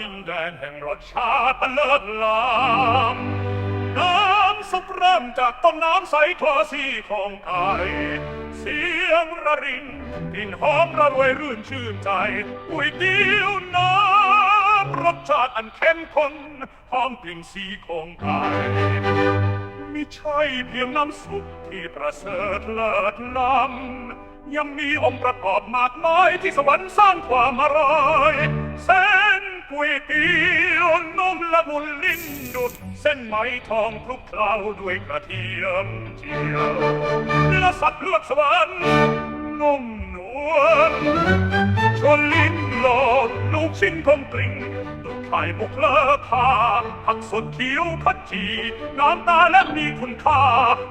นแห่งรสชาติอันเลิศล้ำน้ำซุปเริ่มจากต้นน้ำใสทั่วสีของไทยเสียงระริงกลิ่นหอมระรวยรื่นชื่นใจก๋วยเตี๋ยวน้ำรสชาติอันเข้มข้นหอมกลิ่นสีของไทยมิใช่เพียงน้ำซุปที่ประเสริฐเลิศล้ำยังมีองค์ประกอบมากมายที่สวรรค์สร้างความอร่อยเส้น ก๋วยเตี๋ยวนมละมุนลิ้นดุดเส้นไหมทองคลุกเคล้าด้วยกระเทียมเจียวเนื้อสัตว์เลือดสวรรค์นุ่มนวล ชวนลิ้นโลดลูกชิ้นพงกลิ่งตุกไข่มุกเลอคาผักสดเขียวขจีน้ำตาและมีคุณค่า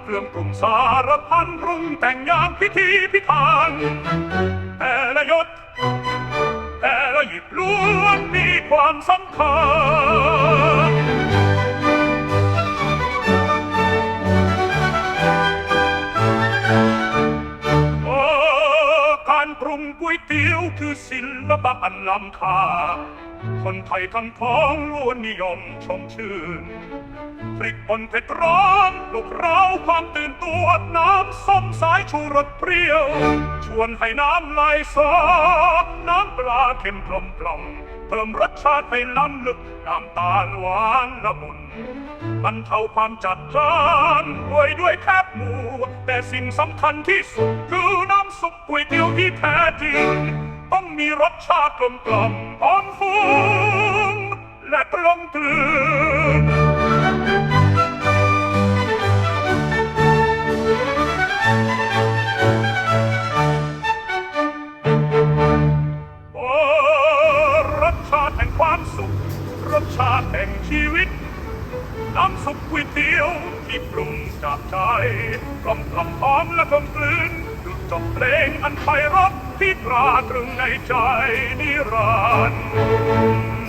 เครื่องปรุงสารพันปรุงแต่งอย่างพิธีพิธันแต่ละยศ danzan kann. O can prum cui tiu, tiu silva ba'an lam คนไทยทั้งท้องล้วนนิยมชมชื่นพริกป่นเผ็ดร้อนลูกเราความตื่นตัวน้ำส้มสายชูรสเปรี้ยว ชวนให้น้ำไหลซอน้ำปลาเค็มกลมกล่อมเพิ่มรสชาติให้ล้ำลึกน้ำตาลหวานละมุนบรรเท่าความจัดจ้านด้วยด้วยแคบหมูแต่สิ่งสำคัญที่สุดคือน้ำซุปก๋วยเตี๋ยวที่แท้จริง ต้องมีรสชาติกลมกล่อมหอมฟุ้งและกลมกลืนโอ้รสชาติแห่งความสุข รสชาติแห่งชีวิต น้ำซุปก๋วยเตี๋ยวที่ปรุงจากใจกลมกล่อมหอมและกลมกลืน จบเพลงอันไพเราะที่ตราตรึงในใจนิรันดร์